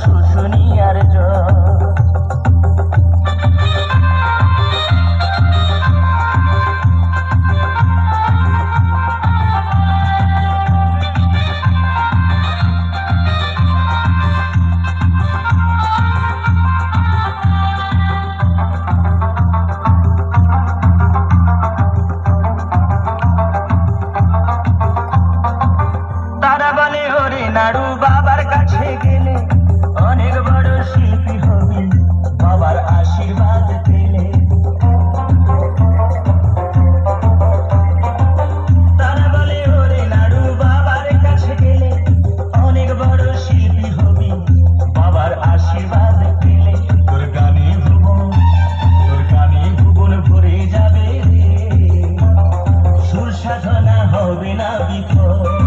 শুশুনিয়ার নাড়ু বাবা। হবে না বিপদ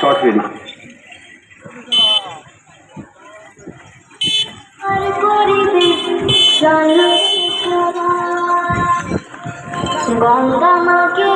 শর্ট রেডি হ্যাঁ, গঙ্গা মাকে